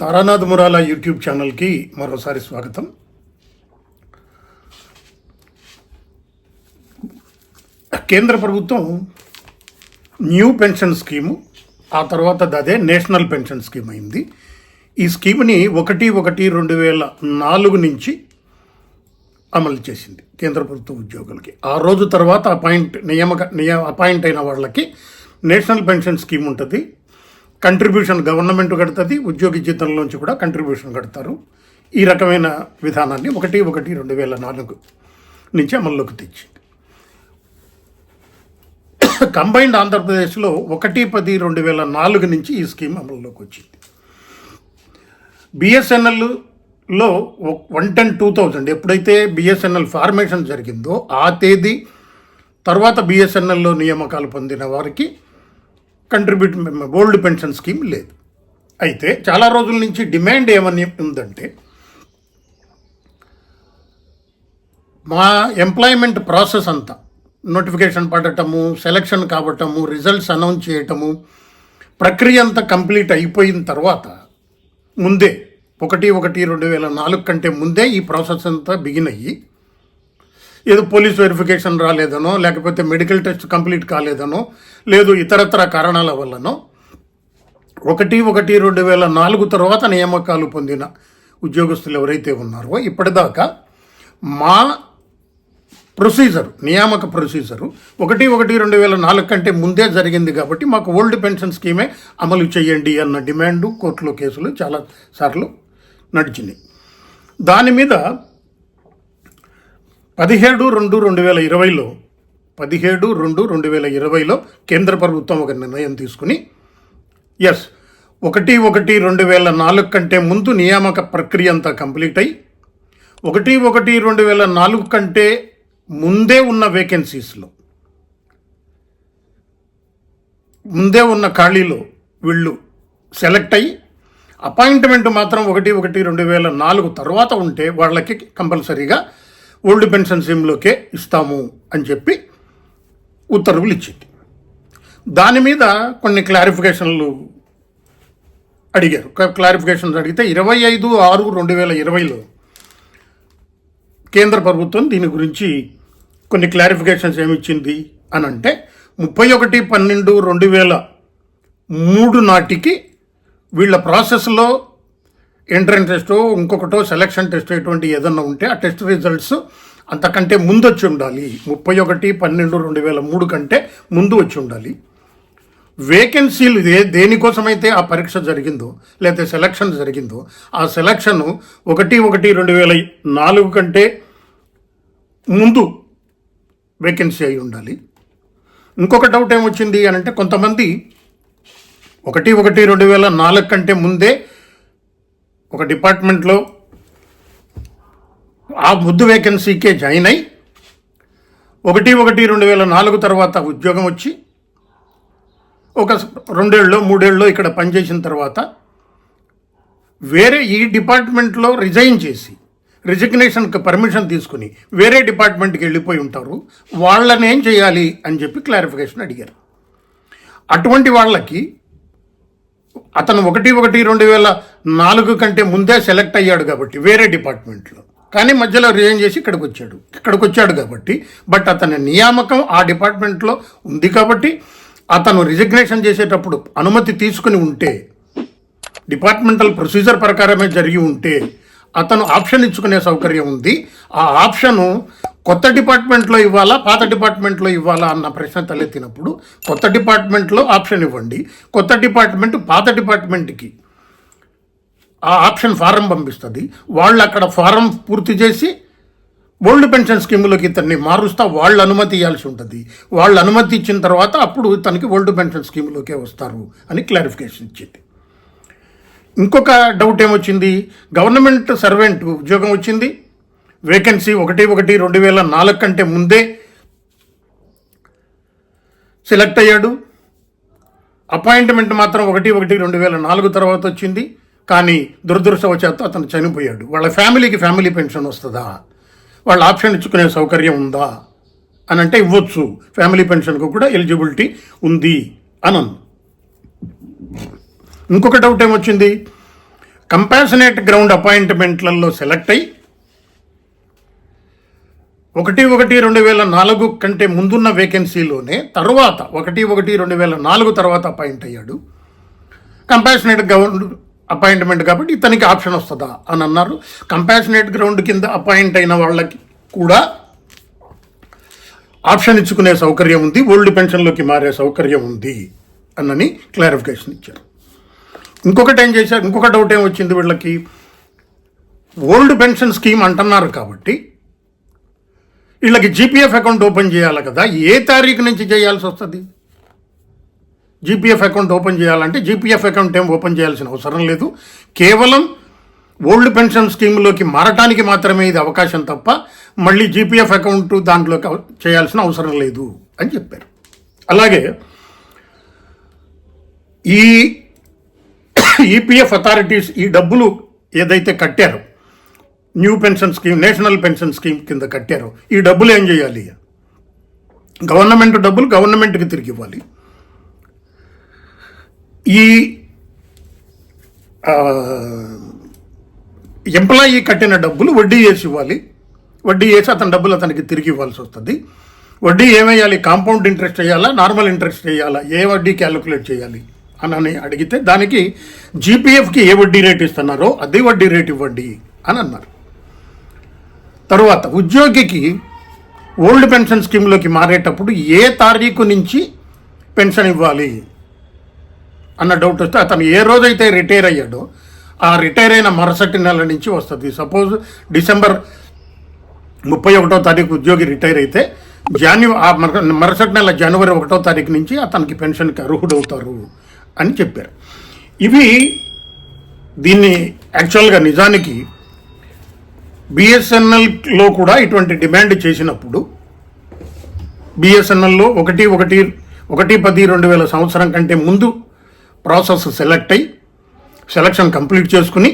Taranath Murala YouTube ఛానల్కి మరోసారి స్వాగతం. కేంద్ర ప్రభుత్వం న్యూ పెన్షన్ స్కీము ఆ తర్వాత అదే నేషనల్ పెన్షన్ స్కీమ్ అయింది. ఈ స్కీమ్ని ఒకటి ఒకటి రెండు వేల నాలుగు నుంచి అమలు చేసింది కేంద్ర ప్రభుత్వ ఉద్యోగులకి. ఆ రోజు తర్వాత అపాయింట్ నియామక నియమ అపాయింట్ అయిన వాళ్ళకి నేషనల్ పెన్షన్ స్కీమ్ ఉంటుంది. కంట్రిబ్యూషన్ గవర్నమెంట్ కడుతుంది ఉద్యోగి జీతంలోంచి కూడా కంట్రిబ్యూషన్ కడతారు. ఈ రకమైన విధానాన్ని ఒకటి ఒకటి రెండు వేల నాలుగు నుంచి అమల్లోకి తెచ్చింది. కంబైన్డ్ ఆంధ్రప్రదేశ్లో ఒకటి పది రెండు వేల నాలుగు నుంచి ఈ స్కీమ్ అమల్లోకి వచ్చింది. బిఎస్ఎన్ఎల్లో వన్ టెన్ టూ థౌజండ్ ఎప్పుడైతే బిఎస్ఎన్ఎల్ ఫార్మేషన్ జరిగిందో ఆ తేదీ తర్వాత బిఎస్ఎన్ఎల్లో నియామకాలు పొందిన వారికి కంట్రిబ్యూట్ ఓల్డ్ పెన్షన్ స్కీమ్ లేదు. అయితే చాలా రోజుల నుంచి డిమాండ్ ఏమని ఉందంటే మా ఎంప్లాయ్మెంట్ ప్రాసెస్ అంతా నోటిఫికేషన్ పడటము సెలక్షన్ కావటము రిజల్ట్స్ అనౌన్స్ చేయటము ప్రక్రియ అంతా కంప్లీట్ అయిపోయిన తర్వాత ముందే ఒకటి ఒకటి రెండు వేల నాలుగు కంటే ముందే ఈ ప్రాసెస్ అంతా బిగిన్ అయ్యి ఏదో పోలీస్ వెరిఫికేషన్ రాలేదనో లేకపోతే మెడికల్ టెస్ట్ కంప్లీట్ కాలేదనో లేదు ఇతరత్ర కారణాల వల్లనో ఒకటి ఒకటి రెండు వేల నాలుగు తర్వాత నియామకాలు పొందిన ఉద్యోగస్తులు ఎవరైతే ఉన్నారో ఇప్పటిదాకా మా ప్రొసీజర్ నియామక ప్రొసీజరు ఒకటి ఒకటి రెండు వేల నాలుగు కంటే ముందే జరిగింది కాబట్టి మాకు ఓల్డ్ పెన్షన్ స్కీమే అమలు చేయండి అన్న డిమాండు కోర్టులో కేసులు చాలా సార్లు నడిచినాయి. దాని మీద పదిహేడు రెండు రెండు వేల ఇరవైలో పదిహేడు రెండు రెండు వేల ఇరవైలో కేంద్ర ప్రభుత్వం ఒక నిర్ణయం తీసుకుని ఎస్ ఒకటి ఒకటి రెండు వేల నాలుగు కంటే ముందు నియామక ప్రక్రియ అంతా కంప్లీట్ అయ్యి ఒకటి ఒకటి రెండు వేల నాలుగు కంటే ముందే ఉన్న వేకెన్సీస్లో ముందే ఉన్న ఖాళీలో వీళ్ళు సెలెక్ట్ అయ్యి అపాయింట్మెంట్ మాత్రం ఒకటి ఒకటి రెండు వేల నాలుగు తర్వాత ఉంటే వాళ్ళకి కంపల్సరీగా ఓల్డ్ పెన్షన్ స్కీమ్లోకే ఇస్తాము అని చెప్పి ఉత్తర్వులు ఇచ్చింది. దాని మీద కొన్ని క్లారిఫికేషన్లు అడిగారు. క్లారిఫికేషన్స్ అడిగితే ఇరవై ఐదు ఆరు రెండు వేల ఇరవైలో కేంద్ర ప్రభుత్వం దీని గురించి కొన్ని క్లారిఫికేషన్స్ ఏమిచ్చింది అని అంటే ముప్పై ఒకటి పన్నెండు రెండు వేల మూడు నాటికి వీళ్ళ ప్రాసెస్లో ఎంట్రన్స్ టెస్టో ఇంకొకటో సెలక్షన్ టెస్ట్ ఇటువంటి ఏదన్నా ఉంటే ఆ టెస్ట్ రిజల్ట్స్ అంతకంటే ముందు వచ్చి ఉండాలి. ముప్పై ఒకటి పన్నెండు రెండు వేల మూడు కంటే ముందు వచ్చి ఉండాలి. వేకెన్సీలు ఏ దేనికోసమైతే ఆ పరీక్ష జరిగిందో లేకపోతే సెలక్షన్ జరిగిందో ఆ సెలక్షన్ ఒకటి ఒకటి రెండు వేల నాలుగు కంటే ముందు వేకెన్సీ అయి ఉండాలి. ఇంకొక డౌట్ ఏమొచ్చింది అని అంటే కొంతమంది ఒకటి ఒకటి రెండు వేల నాలుగు కంటే ముందే ఒక డిపార్ట్మెంట్లో ఆ ముద్దు వేకెన్సీకే జాయిన్ అయి ఒకటి ఒకటి రెండు వేల నాలుగు తర్వాత ఉద్యోగం వచ్చి ఒక రెండేళ్ళు మూడేళ్ళు ఇక్కడ పనిచేసిన తర్వాత వేరే ఈ డిపార్ట్మెంట్లో రిజైన్ చేసి రిజిగ్నేషన్కి పర్మిషన్ తీసుకుని వేరే డిపార్ట్మెంట్కి వెళ్ళిపోయి ఉంటారు. వాళ్ళని ఏం చేయాలి అని చెప్పి క్లారిఫికేషన్ అడిగారు. అటువంటి వాళ్ళకి అతను ఒకటి ఒకటి రెండు వేల నాలుగు కంటే ముందే సెలెక్ట్ అయ్యాడు కాబట్టి వేరే డిపార్ట్మెంట్లో. కానీ మధ్యలో రిజైన్ చేసి ఇక్కడికి వచ్చాడు. ఇక్కడికి వచ్చాడు కాబట్టి బట్ అతని నియామకం ఆ డిపార్ట్మెంట్లో ఉంది కాబట్టి అతను రిజిగ్నేషన్ చేసేటప్పుడు అనుమతి తీసుకుని ఉంటే డిపార్ట్మెంటల్ ప్రొసీజర్ ప్రకారమే జరిగి ఉంటే అతను ఆప్షన్ ఇచ్చుకునే సౌకర్యం ఉంది. ఆ ఆప్షను కొత్త డిపార్ట్మెంట్లో ఇవ్వాలా పాత డిపార్ట్మెంట్లో ఇవ్వాలా అన్న ప్రశ్న తలెత్తినప్పుడు కొత్త డిపార్ట్మెంట్లో ఆప్షన్ ఇవ్వండి. కొత్త డిపార్ట్మెంట్ పాత డిపార్ట్మెంట్కి ఆ ఆప్షన్ ఫారం పంపిస్తుంది. వాళ్ళు అక్కడ ఫారం పూర్తి చేసి ఓల్డ్ పెన్షన్ స్కీములోకి ఇతన్ని మారుస్తా వాళ్ళు అనుమతి ఇవ్వాల్సి ఉంటుంది. వాళ్ళు అనుమతి ఇచ్చిన తర్వాత అప్పుడు ఇతనికి ఓల్డ్ పెన్షన్ స్కీములోకే వస్తారు అని క్లారిఫికేషన్ ఇచ్చింది. ఇంకొక డౌట్ ఏమొచ్చింది? గవర్నమెంట్ సర్వెంట్ ఉద్యోగం వచ్చింది. వేకెన్సీ ఒకటి ఒకటి రెండు వేల నాలుగు కంటే ముందే సెలెక్ట్ అయ్యాడు. అపాయింట్మెంట్ మాత్రం ఒకటి ఒకటి రెండు వేల నాలుగు తర్వాత వచ్చింది. కానీ దురదృష్టవశాత్తు అతను చనిపోయాడు. వాళ్ళ ఫ్యామిలీకి ఫ్యామిలీ పెన్షన్ వస్తుందా? వాళ్ళ ఆప్షన్ ఇచ్చుకునే సౌకర్యం ఉందా? అని అంటే ఇవ్వచ్చు. ఫ్యామిలీ పెన్షన్కు కూడా ఎలిజిబిలిటీ ఉంది అని ఇంకొక డౌట్ ఏమొచ్చింది? కంపాషనేట్ గ్రౌండ్ అపాయింట్మెంట్లలో సెలెక్ట్ అయ్యి ఒకటి ఒకటి రెండు వేల నాలుగు కంటే ముందున్న వేకెన్సీలోనే తర్వాత ఒకటి ఒకటి రెండు వేల నాలుగు తర్వాత అపాయింట్ అయ్యాడు. కంపాషనేట్ గ్రౌండ్ అపాయింట్మెంట్ కాబట్టి ఇతనికి ఆప్షన్ వస్తుందా అని అన్నారు. కంపాషనేట్ గ్రౌండ్ కింద అపాయింట్ అయిన వాళ్ళకి కూడా ఆప్షన్ ఇచ్చుకునే సౌకర్యం ఉంది. ఓల్డ్ పెన్షన్లోకి మారే సౌకర్యం ఉంది అన్నని క్లారిఫికేషన్ ఇచ్చారు. ఇంకొకటి ఏం చేశారు? ఇంకొక డౌట్ ఏం వచ్చింది వీళ్ళకి? ఓల్డ్ పెన్షన్ స్కీమ్ అంటున్నారు కాబట్టి వీళ్ళకి జీపీఎఫ్ అకౌంట్ ఓపెన్ చేయాలి కదా ఏ తారీఖు నుంచి చేయాల్సి వస్తుంది? జీపీఎఫ్ అకౌంట్ ఓపెన్ చేయాలంటే జీపీఎఫ్ అకౌంట్ ఏం ఓపెన్ చేయాల్సిన అవసరం లేదు. కేవలం ఓల్డ్ పెన్షన్ స్కీమ్లోకి మారటానికి మాత్రమే ఇది అవకాశం తప్ప మళ్ళీ జీపీఎఫ్ అకౌంట్ దాంట్లోకి చేయాల్సిన అవసరం లేదు అని చెప్పారు. అలాగే ఈ ఈపీఎఫ్ అథారిటీస్ ఈ డబ్బులు ఏదైతే కట్టారో new pension scheme national pension scheme కింద కట్టారో. ఈ డబ్బులు ఏం చేయాలి? గవర్నమెంట్ డబ్బులు గవర్నమెంట్కి తిరిగి ఇవ్వాలి. ఈ ఎంప్లాయీ కట్టిన డబ్బులు వడ్డీ వేసి ఇవ్వాలి. వడ్డీ వేసి అతని డబ్బులు అతనికి తిరిగి ఇవ్వాల్సి వస్తుంది. వడ్డీ ఏమేయాలి? కాంపౌండ్ ఇంట్రెస్ట్ వేయాలా? నార్మల్ ఇంట్రెస్ట్ వేయాలా? ఏ వడ్డీ క్యాలిక్యులేట్ చేయాలి? అని అని అడిగితే దానికి జీపీఎఫ్కి ఏ వడ్డీ రేట్ ఇస్తున్నారో అదే వడ్డీ రేట్ ఇవ్వండి అని అన్నారు. తరువాత ఉద్యోగికి ఓల్డ్ పెన్షన్ స్కీమ్లోకి మారేటప్పుడు ఏ తారీఖు నుంచి పెన్షన్ ఇవ్వాలి అన్న డౌట్ వస్తే అతను ఏ రోజైతే రిటైర్ అయ్యాడో ఆ రిటైర్ అయిన మరుసటి నెల నుంచి వస్తుంది. సపోజ్ డిసెంబర్ ముప్పై ఒకటో తారీఖు ఉద్యోగి రిటైర్ అయితే జాన్యు ఆ మరుసటి నెల జనవరి ఒకటో తారీఖు నుంచి అతనికి పెన్షన్కి అర్హుడవుతారు అని చెప్పారు. ఇవి దీన్ని యాక్చువల్గా నిజానికి బిఎస్ఎన్ఎల్లో కూడా ఇటువంటి డిమాండ్ చేసినప్పుడు బిఎస్ఎన్ఎల్లో ఒకటి ఒకటి ఒకటి పది రెండు వేల సంవత్సరం కంటే ముందు ప్రాసెస్ సెలెక్ట్ అయ్యి సెలక్షన్ కంప్లీట్ చేసుకుని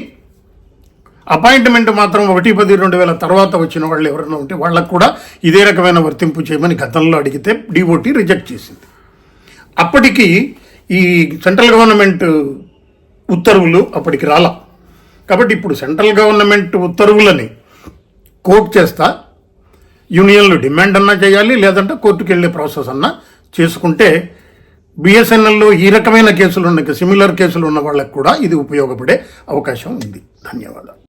అపాయింట్మెంట్ మాత్రం ఒకటి పది రెండు వేల తర్వాత వచ్చిన వాళ్ళు ఎవరైనా ఉంటే వాళ్ళకు కూడా ఇదే రకమైన వర్తింపు చేయమని గతంలో అడిగితే డిఓటి రిజెక్ట్ చేసింది. అప్పటికి ఈ సెంట్రల్ గవర్నమెంట్ ఉత్తర్వులు అప్పటికి రాల. కాబట్టి ఇప్పుడు సెంట్రల్ గవర్నమెంట్ ఉత్తర్వులని కోర్టు చేస్తా యూనియన్లు డిమాండ్ అన్నా చేయాలి లేదంటే కోర్టుకు వెళ్ళే ప్రాసెస్ అన్నా చేసుకుంటే బిఎస్ఎన్ఎల్లో ఈ రకమైన కేసులు ఉన్న సిమిలర్ కేసులు ఉన్న వాళ్ళకి కూడా ఇది ఉపయోగపడే అవకాశం ఉంది. ధన్యవాదాలు.